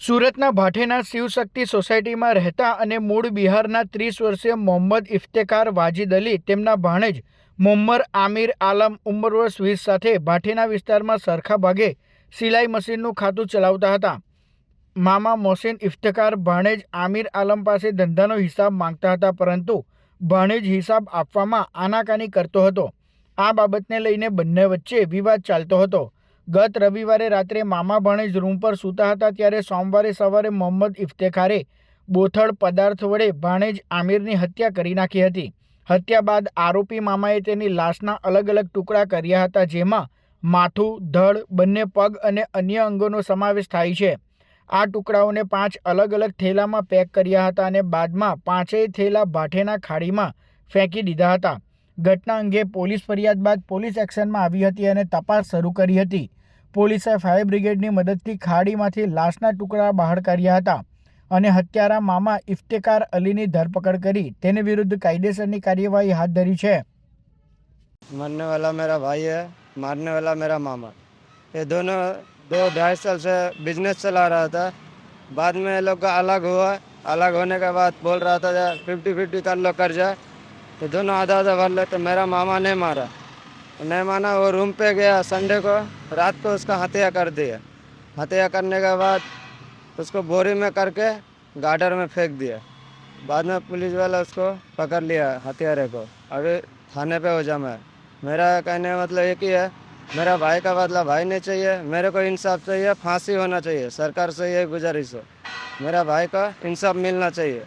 સુરતના ભાઠેના શિવશક્તિ સોસાયટીમાં રહેતા અને મૂળ બિહારના ત્રીસ વર્ષીય મોહમ્મદ ઇફ્તેકાર વાજીદ અલી તેમના ભાણેજ મોહમ્મદ આમિર આલમ ઉંમર વર્ષ વીસ સાથે ભાઠેના વિસ્તારમાં સરખા ભાગે સિલાઈ મશીનનું ખાતું ચલાવતા હતા. મામા મોહસિન ઇફ્તકાર ભાણેજ આમિર આલમ પાસે ધંધાનો હિસાબ માંગતા હતા પરંતુ ભાણેજ હિસાબ આપવામાં આનાકાની કરતો હતો. આ બાબતને લઈને બંને વચ્ચે વિવાદ ચાલતો હતો. ગત રવિવારે રાત્રે મામા ભણેજ રૂમ પર સૂતા હતા ત્યારે સોમવારે સવારે મોહમ્મદ ઇફ્તેખારે બોથડ પદાર્થ વડે ભાણેજ આમિરની હત્યા કરી નાખી હતી. હત્યા બાદ આરોપી મામાએ તેની લાશના અલગ અલગ ટુકડા કર્યા હતા જેમાં માથું, ધડ, બંને પગ અને અન્ય અંગોનો સમાવેશ થાય છે. આ ટુકડાઓને પાંચ અલગ અલગ થેલામાં પેક કર્યા હતા અને બાદમાં પાંચેય થેલા ભાઠેના ખાડીમાં ફેંકી દીધા હતા. ઘટના અંગે પોલીસ ફરિયાદ બાદ પોલીસ એક્શનમાં આવી હતી અને તપાસ શરૂ કરી હતી. પોલીસે ફાયર બ્રિગેડની મદદથી ખાડીમાંથી લાશના ટુકડા બહાર કાઢ્યા હતા અને હત્યારા મામા ઇફ્તેકાર અલીની ધરપકડ કરી તેને વિરુદ્ધ કાયદેસરની કાર્યવાહી હાથ ધરી છે मरने वाला मेरा भाई है मारने वाला मेरा मामा ये दोनों दो ढाई साल से बिजनेस चला रहा था बाद में ये लोग का अलग हुआ अलग होने के बाद बोल रहा था फिफ्टी फिफ्टी कर लो कर जाए तो दोनों आधा आधा भर ले तो मेरा मामा ने मारा नहीं माना वो रूम पे गया संडे को, रात को उसका हत्या कर दिया। हत्या करने के बाद उसको बोरी में करके गार्डर में फेंक दिया। बाद में पुलिस वाला उसको पकड़ लिया हत्यारे को। अभी थाने पे हो जामा है मेरा कहने का मतलब एक ही है, मेरा भाई का बदला भाई नहीं चाहिए, मेरे को इंसाफ चाहिए, फांसी होना चाहिए, सरकार से यही गुजारिश हो। मेरा भाई का इंसाफ मिलना चाहिए।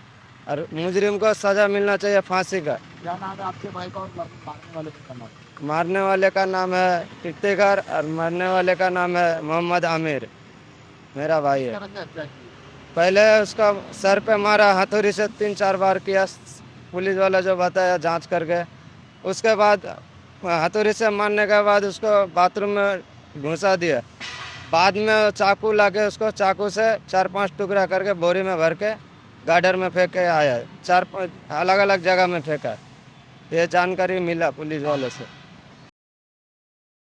और मुजरिम को सजा मिलना चाहिए फांसी का। क्या नाम है आपके भाई का और मारने वाले का नाम? मारने वाले का नाम है इफ्तिकार और मरने वाले का नाम है मोहम्मद आमिर। मेरा भाई है? पहले उसका सर पे मारा हथौड़ी से तीन चार बार किया पुलिस वाला जो बताया जाँच करके। उसके बाद हथौड़ी से मारने के बाद उसको बाथरूम में घुसा दिया। बाद में चाकू लाके उसको चाकू से चार पाँच टुकड़ा करके बोरी में भर के गार्डर में फेंक के आया चार पांच अलग अलग जगह में फेंका ये जानकारी मिला पुलिस वालों से